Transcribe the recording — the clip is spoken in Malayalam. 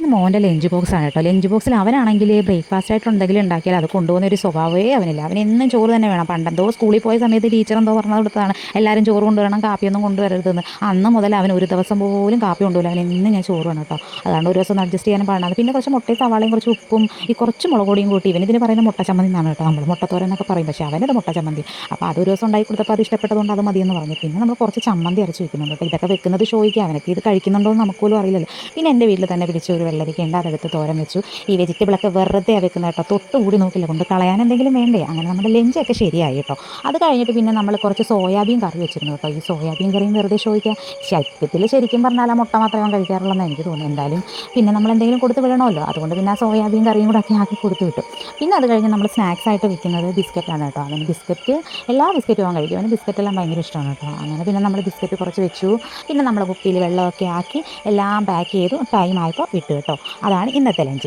ഇത് മോന്റെ ലഞ്ച് ബോക്സ് ആണ് കേട്ടോ. ലഞ്ച് ബോക്സിൽ അവനാണെങ്കിൽ ബ്രേക്ക്ഫാസ്റ്റ് ആയിട്ട് എന്തെങ്കിലും ഉണ്ടാക്കിയാൽ അത് കൊണ്ടുപോകുന്ന ഒരു സ്വഭാവമേ അവനില്ല. അവൻ എന്നും ചോറ് തന്നെ വേണം. പണ്ടെന്തോ സ്കൂളിൽ പോയ സമയത്ത് ടീച്ചർ എന്തോ പറഞ്ഞത് കൊടുത്തതാണ്. എല്ലാവരും ചോറ് കൊണ്ടുവരണം കാപ്പിയൊന്നും കൊണ്ടുവരരുതെന്ന്. അന്ന് മുതൽ അവൻ ഒരു ദിവസം പോലും കാപ്പി കൊണ്ടുപോകില്ല. അവൻ എന്നും ഞാൻ ചോറ് വേണം കേട്ടോ. അതാണ് ഒരു ദിവസം അഡ്ജസ്റ്റ് ചെയ്യാൻ പാടാണ്. പിന്നെ കുറച്ച് മുട്ടയും സവാളയും കുറച്ച് ഉപ്പും ഈ കുറച്ച് മുളക് പൊടിയും കൂട്ടി ഇവൻ ഇതിന് പറയുന്ന മുട്ട ചമ്മന്തി എന്നാണ് കേട്ടോ. നമ്മൾ മുട്ടത്തോരൻ എന്നൊക്കെ പറയും. പക്ഷേ അവനത് മുട്ട ചമ്മന്തി. അപ്പോൾ അതൊരു ദിവസം ഉണ്ടായി കൊടുത്തപ്പോൾ അത് ഇഷ്ടപ്പെട്ടതുകൊണ്ട് അത് മതിയെന്ന് പറഞ്ഞു. പിന്നെ നമ്മൾ കുറച്ച് ചമ്മന്തി അരച്ച് വെക്കുന്നുണ്ട് കേട്ടോ. ഇതൊക്കെ വെക്കുന്നത് ഷോയ്ക്ക് അവനൊക്കെ ഇത് കഴിക്കുന്നുണ്ടോ എന്ന് നമുക്ക് പോലും അറിയില്ലല്ലോ. പിന്നെ എന്റെ വീട്ടിൽ തന്നെ പിടിച്ച ഒരു വെള്ളരിക്ക ഉണ്ട് അതെടുത്ത് തോരൻ വെച്ചു. ഈ വെജിറ്റബിളൊക്കെ വെറുതെ വെക്കുന്ന കേട്ടോ തൊട്ട് കൂടി നോക്കില്ല കൊണ്ട് കളയാൻ എന്തെങ്കിലും വേണ്ടേ? അങ്ങനെ നമ്മുടെ ലഞ്ചൊക്കെ ശരിയായി കേട്ടോ. അത് കഴിഞ്ഞിട്ട് പിന്നെ നമ്മൾ കുറച്ച് സോയാബീൻ കറി വെച്ചിരുന്നു കേട്ടോ. ഈ സോയാബീൻ കറിയും വെറുതെ ചോദിക്കുക ശൈത്യത്തിൽ ശരിക്കും പറഞ്ഞാൽ മുട്ട മാത്രമേ കഴിക്കാറുള്ളൂ കഴിക്കാറുള്ളൂ എനിക്ക് തോന്നുന്നു എന്തായാലും പിന്നെ നമ്മൾ എന്തെങ്കിലും കൊടുത്ത് വിടണമല്ലോ. അതുകൊണ്ട് പിന്നെ ആ സോയാബീൻ കറിയും കൂടെ ആക്കി കൊടുത്ത് വിട്ടു. പിന്നെ അത് കഴിഞ്ഞ് നമ്മൾ സ്നാക്സ് ആയിട്ട് വിൽക്കുന്നത് ബിസ്ക്കറ്റാണ് കേട്ടോ. അങ്ങനെ ബിസ്ക്കറ്റ് എല്ലാ ബിസ്ക്കറ്റും അവൻ കഴിക്കും. അവന് ബിസ്ക്കറ്റ് എല്ലാം ഭയങ്കര ഇഷ്ടമാണ് കേട്ടോ. അങ്ങനെ പിന്നെ നമ്മൾ ബിസ്ക്കറ്റ് കുറച്ച് വെച്ചു. പിന്നെ നമ്മൾ കുപ്പിയിൽ വെള്ളമൊക്കെ ആക്കി എല്ലാം പാക്ക് ചെയ്തു. ടൈം ആയപ്പോൾ വിട്ടു. കേട്ടോ. അതാണ് ഇന്നത്തെ ലഞ്ച്.